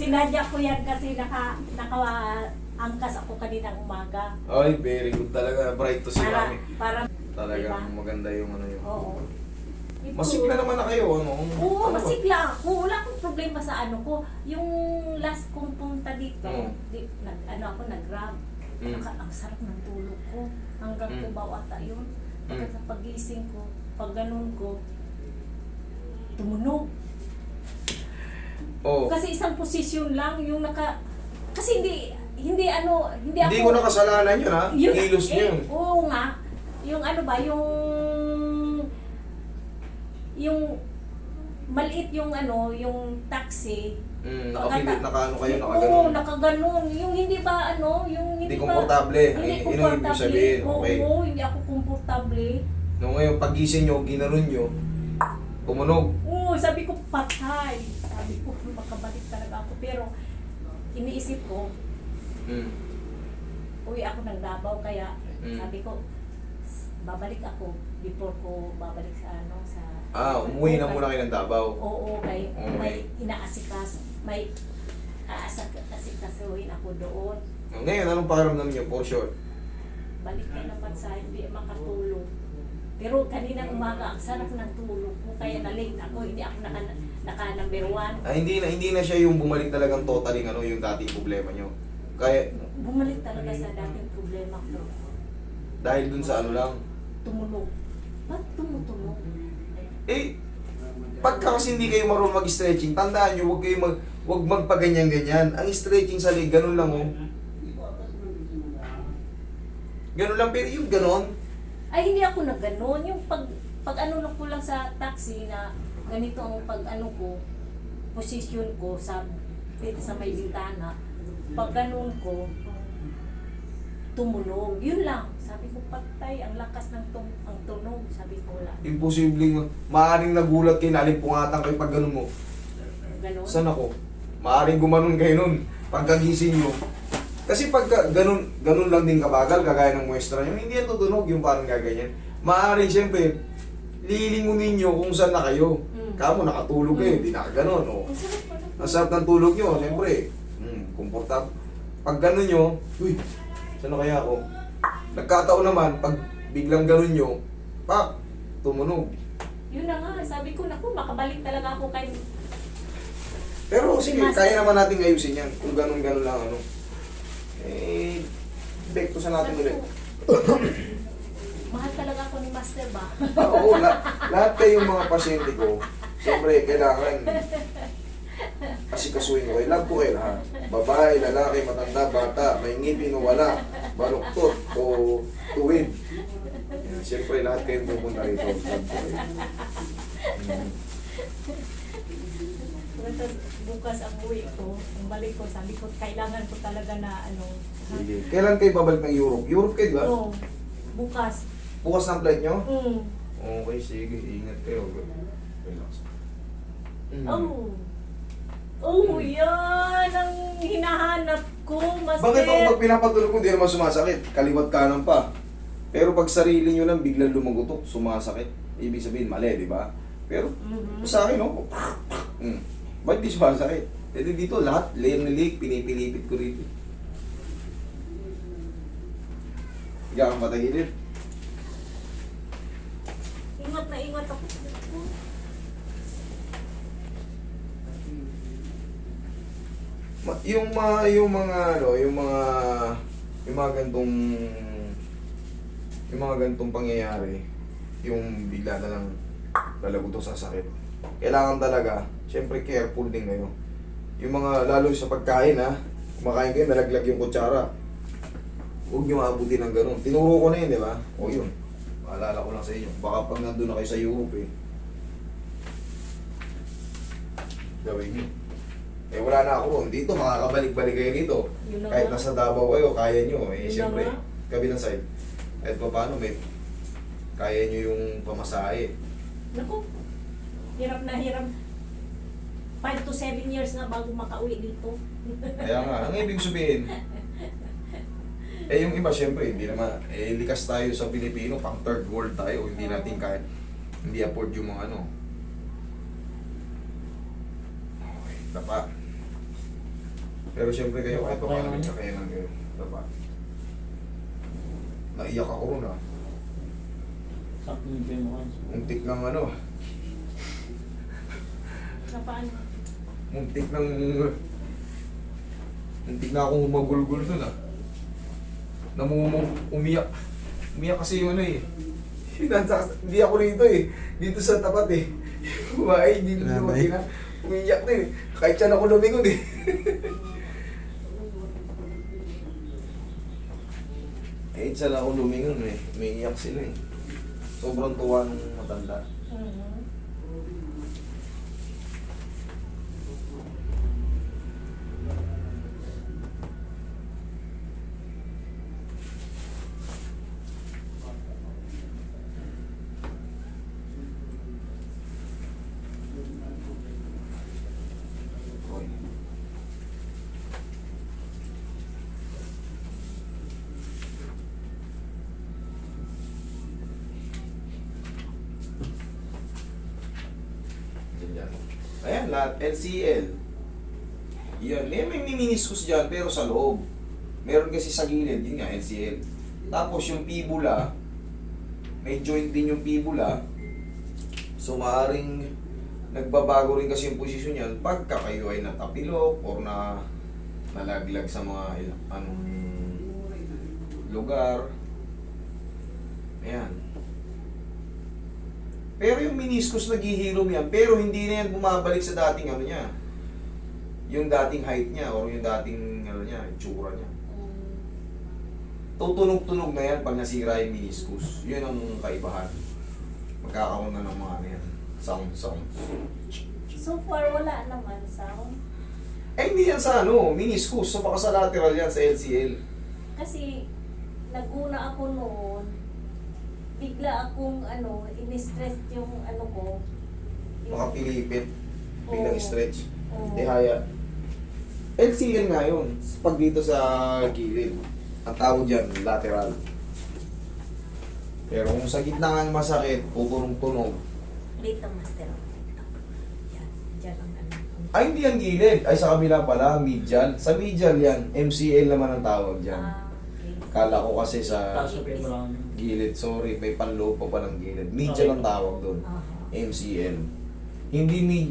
Sinadya ko yan kasi naka, naka angkas ako kaninang umaga. Ay, very good talaga. Bright to si Para, Mami. para, Talagang Diba? maganda yung ano yun. oo. Ito- Masigla naman na kayo, ano? Oo, ano ba? masigla ako. Wala akong problema sa ano ko. Yung last kong punta dito, Mm. di, nag, ano ako, nag-grab. Mm. Naka, ang sarap ng tulog ko. Hanggang Mm. Cubao ata yun. Pagka Mm. sa pagising ko, pag ganun ko, tumunog. Oo. Kasi isang posisyon lang yung naka... Kasi hindi, hindi ano, hindi ako... Hindi ko nakasalanan yun, ha? Yun- Kilos eh, niyo yun. Oo nga. Yung ano ba, yung... Yung... Maliit yung ano, yung taxi. Mm, Pagkata- nakapilit, nakaano kayo, Oo, nakaganon. nakaganon. Yung hindi ba ano, yung hindi, Hindi ba... komportable. Hindi Ay, yun komportable. sabihin, okay. Oo, hindi ako komportable. No, ngayon, pagising nyo, ginanon nyo, tumunog. Oo, sabi ko patay. Sabi ko makabalik talaga ako. Pero iniisip ko, Mm. uwi ako ng Davao kaya Mm. sabi ko babalik ako before ko babalik sa ano sa Ah, umuwi na muna kayo ng Davao. Oo, kay Okay. may inaasikas, may aasikasuhin ako doon. Ngayon, anong pakiramdam nyo, for sure? Balik ka naman sa hindi makatulog. Pero kanina umaga, ang sarap ng tulog ko, kaya na-late ako, hindi ako naka, naka number one. Ah, hindi na hindi na siya yung bumalik talagang totally ano yung dating problema nyo. Kaya Bumalik talaga sa dating problema ko. dahil dun sa ano lang. Tumunog. Ba't tumutunog? Eh pagka kasi hindi kayo marunong mag-stretching, tandaan nyo, huwag kayo mag huwag magpaganyan-ganyan. Ang stretching sa leg, ganun lang oh. Ganun lang, pero yung ganun, Ay, hindi ako nag ganon. Yung pag, pag ano lang ko lang sa taxi na ganito ang pag ano ko, position ko sa dito sa may bintana. Pag ganon ko, tumunog. Yun lang. Sabi ko, patay, ang lakas ng tum ang tunog. Sabi ko, wala. imposibleng, maaaring nagulat kayo, nalimpungatan kayo pag ganun mo. Ganon. Saan ako? Maaaring gumanon kayo nun. Pagkagising nyo. Kasi pagka ganun, ganun lang din kabagal, kagaya ng muestra nyo, hindi yan tutunog yung parang gaganyan. Maaaring siyempre, lilingunin nyo kung saan na kayo. Kamo nakatulog kayo, Mm. hindi nakaganon. Oh. Ang sarap pala. Ang sarap ng tulog nyo, siyempre. Hmm, komportable. Pag ganun nyo, uy, saan na kaya ako? Nagkataon naman, pag biglang ganun nyo, pak, tumunog. Yun na nga. Sabi ko, naku, makabalik talaga ako kay... Pero sige, kaya naman natin ayusin yan. Kung ganun-ganun lang ano. Eh, back to sa natin ulit. Mahal talaga ako ni Master ba? Ah, Oo, la- lahat kayong mga pasyente ko, siyempre, kailangan kasi kasuhin ko. Love ko kayo lahat. Babae, lalaki, matanda, bata, may ngipin o wala, baluktot o tuwid. Yan, Siyempre, lahat kayong pupunta rito. Love ko kayo. Tapos bukas ang uwi ko, ang balik ko, sabi ko, kailangan ko talaga na ano. ha? Sige. Kailan kayo babalik ng Europe? Europe kayo, di ba? Oo, bukas. Bukas ng flight nyo? Mm. Okay, sige. Ingat kayo. Relax. Mm. Oh. Oh, yan ang hinahanap ko, Master. Bakit ako pag pinapatulog ko, hindi naman sumasakit? Kaliwat kanan pa. Pero pag sarili nyo lang biglang lumagutok, sumasakit. Ibig sabihin, mali, di ba? Pero Mhm. sa akin, oh, mm, ba't di sumasakit? Di dito, lahat, layer na leg, pinipilipit ko rito. Higa kang matahilid. Ingat na ingat ako. Yung mga, yung mga, ano, yung mga, yung mga gantong, yung mga gantong pangyayari, yung bigla na lang lalagutok sa sakit. Kailangan talaga, syempre careful din kayo. Yung mga, lalo sa pagkain ha, kumakain kayo, nalaglag yung kutsara. Huwag nyo aabutin ng ganun. Tinuro ko na yun, di ba? O yun, maalala ko lang sa inyo. Baka pag nandun na kayo sa Europe eh, gawin nyo. Eh wala na ako ron. Dito, makakabalik-balik kayo dito. Yun na Kahit nga. nasa Davao kayo, kaya nyo. Eh, Yun na siyempre, nga. kabilang side. Kahit pa paano, may, kaya nyo yung pamasahe. Naku, hirap na hirap. 5 to 7 years na bago makauwi dito. Kaya nga, ang ibig sabihin, eh yung iba siyempre, hindi naman, eh likas tayo sa Pilipino, pang third world tayo, hindi natin kaya, hindi afford yung mga ano. Tapa. Pero siyempre kayo, kahit pa paano may kakayanan kayo. Dapat. Naiyak ako ron ah. Sakto yung pinuhan. Muntik ng ano, Na paano? muntik ng... Muntik na akong humagulgul dun ah. Namumong, umiyak. Umiyak kasi yung ano eh. Nasa, hindi ako rito eh. Dito sa tapat eh. Kumain, hindi na Grabe. Umiyak din eh. Kahit siya ako lumingon eh. Kahit siya ako lumingon eh. Umiiyak sila eh. Sobrang tuwa nung matanda. Yan, yan. Ayan, lahat. LCL. Yan. May, may meniscus dyan, pero sa loob. Meron kasi sa gilid, yun nga, LCL. Tapos yung fibula, may joint din yung fibula. So, maaaring nagbabago rin kasi yung posisyon niyan pagka kayo ay natapilok or na nalaglag sa mga il- anong lugar. Ayan. Pero yung meniscus naghihilom yan, pero hindi na yan bumabalik sa dating ano niya. Yung dating height niya or yung dating ano niya, itsura niya. Tutunog-tunog na yan pag nasira yung meniscus. Yun ang kaibahan. Magkakaroon na ng mga ano yan, sound sounds. So far, wala naman sound. Eh, hindi yan sa ano, meniscus. So, baka sa lateral yan, sa LCL. Kasi, naguna ako noon, bigla akong ano, in-stress yung ano ko. Baka pilipit. Biglang Oo. stretch. Oo. Tihaya. LCL nga yun. Pag dito sa gilid. Ang tawag dyan, lateral. Pero kung sa gitna nga masakit, pupunong-tunog. Dito, master. Yan. Diyan ang ano. Ay, hindi yan gilid. Ay, sa kabila pala, medial. Sa medial yan, MCL naman ang tawag dyan. Ah. Kala ko kasi sa lang. gilid, sorry, may panloob pa pa ng gilid. Medial ang tawag doon. MCL. Hindi med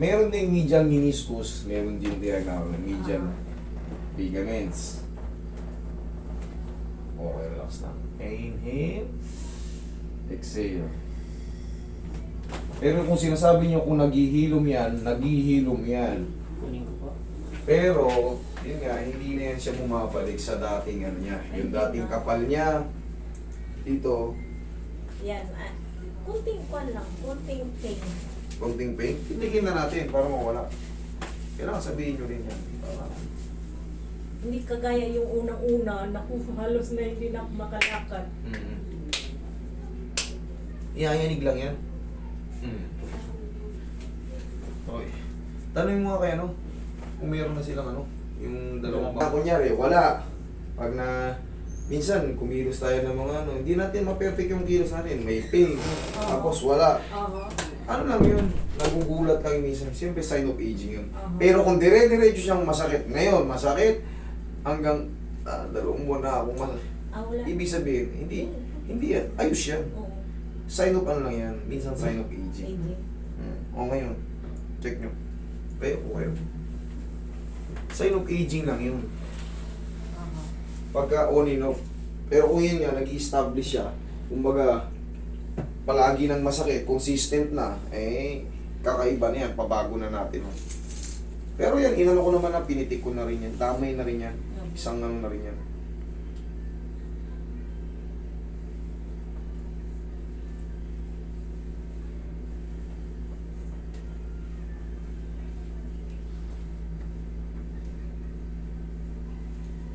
meron ding medial meniscus, meron din tinatawag na medial ligaments. Okay, relax lang. Inhale. Exhale. Pero kung sinasabi nyo kung naghihilom yan, naghihilom yan. Kunin ko po. Pero, yun nga, hindi na yan siya bumabalik sa dating ano niya. Yung dating kapal niya, dito, Yan. ah, kunting kwan lang. Kunting pain. konting pain, titigin na natin para mawala. Kailangan sabihin nyo rin yan. Para, Hindi kagaya yung unang-una, naku, halos na hindi na ako makalakad. mm Iyayanig lang yan. Mm. Okay. Tanong mo nga kay ano, kung meron na silang ano, yung dalawang bang... Kunyari, wala. Pag na, minsan, kumilos tayo ng mga ano, hindi natin ma-perfect yung kilos natin. May pain, tapos wala. Oo. Ano lang yun, nagugulat lang minsan. Siyempre, sign of aging yun. Aha. Pero kung dire-diretso siyang masakit, ngayon, masakit, hanggang ah, dalawang buwan na akong masakit. Ah, wala. Ibig sabihin, hindi, hindi yan. Ayos yan. Oo. Sign of ano lang yan. Minsan sign of aging. Hindi. Hmm. O ngayon, check nyo. Kayo po kayo. Sign of aging lang yun. Pagka on and off. Pero kung yun nga, nag establish siya, kumbaga, palagi nang masakit, consistent na, eh, kakaiba na yan, pabago na natin. Pero yan, inano ko naman na pinitik ko na rin yan, damay na rin yan, isang ano na rin yan.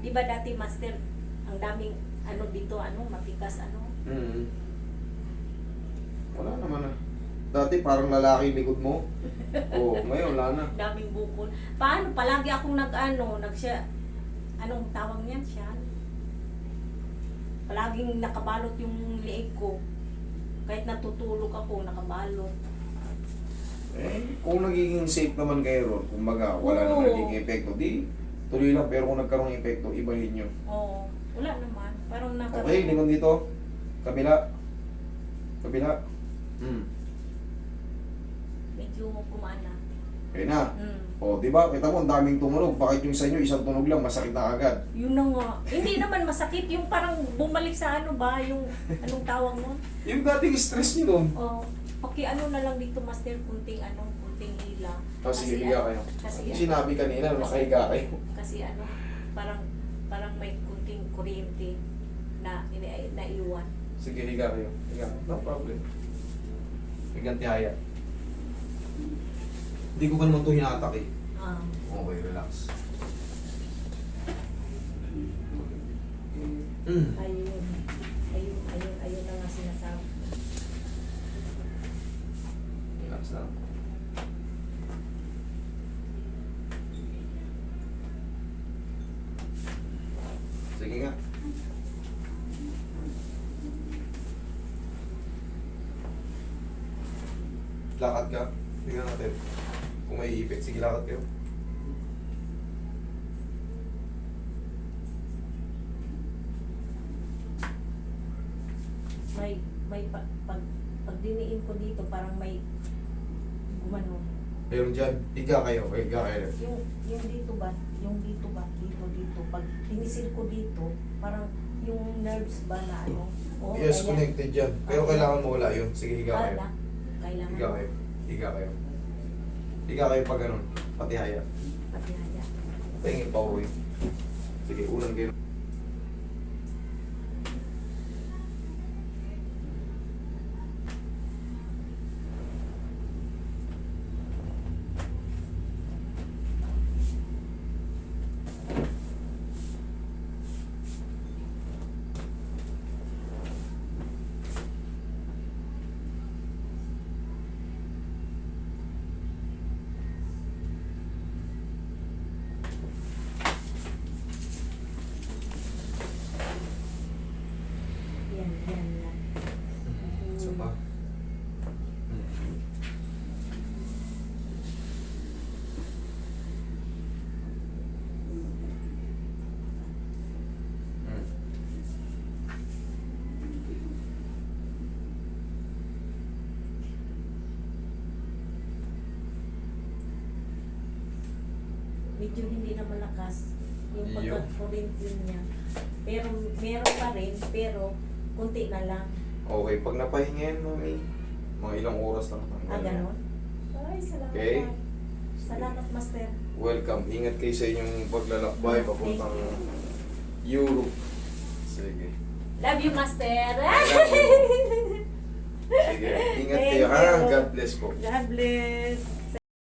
Di ba dati master, ang daming ano dito, ano, matikas, ano? Mm. Wala naman na. Dati parang lalaki likod mo. Oo, ngayon wala na. Daming bukol. Paano? Palagi akong nag-ano, nag siya, anong tawag niyan siya? Palaging nakabalot yung leeg ko. Kahit natutulog ako, nakabalot. Eh, kung nagiging safe naman kayo ron, kumbaga wala Oo. na naging epekto, di Tuloy lang, pero kung nagkaroon ng epekto, ibahin nyo. Oo. Wala naman. Parang nakaroon. Okay, lingon dito. Kabila. Kabila. Hmm. Medyo gumana. Okay na. Mm. O, di ba? Kita mo, ang daming tumunog. Bakit yung sa inyo, isang tunog lang, masakit na agad. Yun na nga. Hindi naman masakit. Yung parang bumalik sa ano ba? Yung anong tawag mo? Yung dating stress nyo doon. Oh, paki ano na lang dito master kunting ano, hila. Oh, sige, higa ano, kayo. Kasi ano, sinabi kanina, nakahiga kayo. kasi ano, parang parang may kunting kuryente na naiwan. Sige, higa kayo. Higa. No problem. Higanti haya. Hindi ko pa naman ito hinatak eh. Ah, Okay, relax. Mm. ayun. Ayun, ayun, ayun na nga sinasabi. Relax lang. Sige nga. Lakad ka. Tingnan natin. Kung may ipit, sige lakad kayo. May may pa, pag pag diniin ko dito parang may gumano. Meron dyan. Higa kayo. Higa kayo. Yung yung dito ba? Yung dito ba? Dito dito. Pag tinisil ko dito, parang yung nerves ba na ano? Oo, Yes, ayan. connected dyan. Pero kailangan mo wala yun. Sige, higa kayo. Wala. Kailangan. Higa kayo. Higa kayo. Higa kayo pag ganun. Pati haya. Pati haya. Tingin pa uwi. Sige, ulan kayo. Yan, yan, yan. Isa pa. Hmm. Medyo hindi na malakas yung Iyo. pagka-current niya. Pero meron pa rin, pero kunti na lang. Okay, pag napahinga yan, mami, mga ilang oras lang. Ah, ganon? Ay, salamat. Okay. Salamat, Master. Welcome. Ingat kayo sa inyong paglalakbay papuntang Europe. Sige. Love you, Master. Sige. Ingat Thank kayo ha. you. God bless po. God bless.